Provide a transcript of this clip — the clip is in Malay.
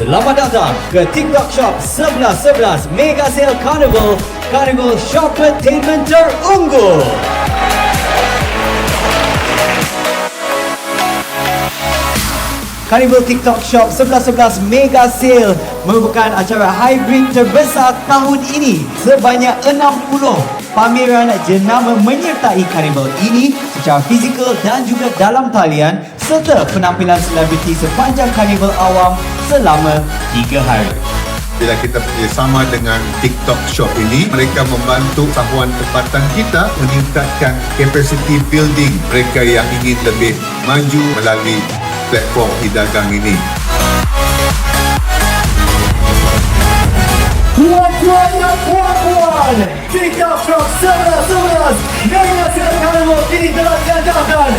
Selamat datang ke TikTok Shop 1111 Mega Sale Carnival Carnival Shoppertainment terunggul. Carnival TikTok Shop 1111 Mega Sale merupakan acara hybrid terbesar tahun ini sebanyak 60 pameran jenama menyertai Carnival ini secara fizikal dan juga dalam talian serta penampilan selebriti sepanjang Carnival awam selama 3 hari. Bila kita bekerjasama dengan TikTok Shop ini, mereka membantu sahuan tempatan kita meningkatkan capacity building mereka yang ingin lebih maju melalui platform e-dagang ini. Tuan-tuan dan puan-puan, TikTok Shop 1111 Mega Sale Carnival kini telah diadakan